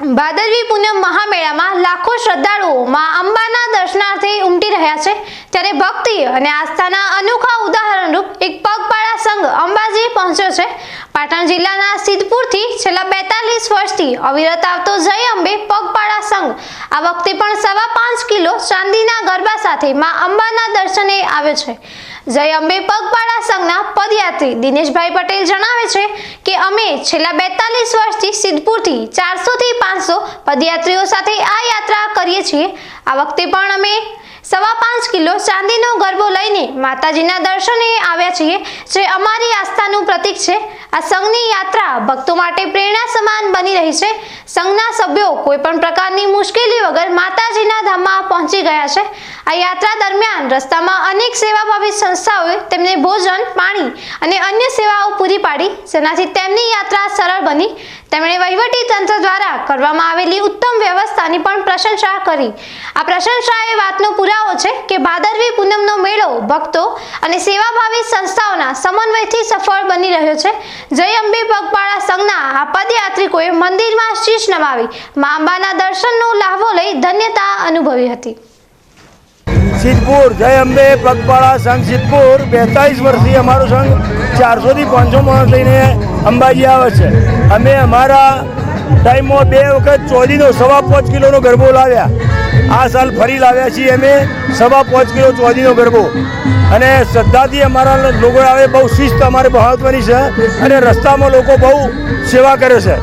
ભાદરવી પૂનમ મહામેળામાં લાખો શ્રદ્ધાળુઓ માં અંબાના દર્શનાર્થે ઉમટી રહ્યા છે, ત્યારે ભક્તિ અને આસ્થાના અનોખા ઉદાહરણરૂપ એક પગપાળા સંઘ અંબાજી પહોંચ્યો છે. પાટણ જિલ્લાના સિદ્ધપુરથી છેલ્લા બેતાલીસ વર્ષથી અવિરત આવતો જય અંબે પગપાળા સંઘ આ વખતે પણ સવા પાંચ કિલો ચાંદીના ગરબા સાથે માં અંબાના દર્શને આવે છે. જય અંબે પગપાળા સંઘના પદયાત્રી દિનેશભાઈ પટેલ જણાવે છે કે અમે છેલ્લા બેતાલીસ વર્ષથી સિદ્ધપુરથી ચારસો થી પાંચસો પદયાત્રીઓ સાથે આ યાત્રા કરીએ છીએ. આ વખતે પણ અમે સવા પાંચ કિલો ચાંદીનો ગરબો લઈને માતાજીના દર્શને આવ્યા છીએ, જે અમારી આસ્થાનું પ્રતીક છે. આ સંઘની યાત્રા ભક્તો માટે પ્રેરણા સમાન બની રહી છે. સંઘના સભ્યો કોઈ પણ પ્રકારની મુશ્કેલી વગર માતાજીના ધામમાં પહોંચી ગયા છે. આ યાત્રા દરમિયાન રસ્તામાં અનેક સેવાભાવી સંસ્થાઓએ તેમને ભોજન, પાણી અને અન્ય સેવાઓ પૂરી પાડી. જેનાથી તેમની યાત્રા સરળ બની. તેમણે વહીવટી તંત્ર દ્વારા કરવામાં આવેલી ઉત્તમ વ્યવસ્થાની પણ પ્રશંસા કરી. આ પ્રશંસા એ વાતનો પુરાવો છે કે ભાદરવી પૂનમનો મેળો ભક્તો અને સેવાભાવી સંસ્થાઓના સમન્વયથી સફળ બની રહ્યો છે. જય અંબે પગપાળા સંઘના આ પદયાત્રિકોએ મંદિરમાં શીશ નમાવી મા અંબાના દર્શનનો લાહવો લઈ ધન્યતા અનુભવી હતી. સિદ્ધપુર, જય અંબે, પગપાળા સંઘ સિદ્ધપુર બેતાલીસ વર્ષથી અમારો સંઘ ચારસોથી પાંચસો માણસ લઈને અંબાજી આવે છે. અમે અમારા ટાઈમમાં બે વખત ચોદીનો સવા પાંચ કિલોનો ગરબો લાવ્યા. આ સાલ ફરી લાવ્યા છીએ અમે સવા પાંચ કિલો ચોદીનો ગરબો. અને શ્રદ્ધાથી અમારા લોકો આવે બહુ શિસ્ત, અમારે મહત્વની છે અને રસ્તામાં લોકો બહુ સેવા કરે છે.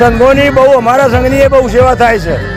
સંઘોની બહુ અમારા સંઘની એ બહુ સેવા થાય છે.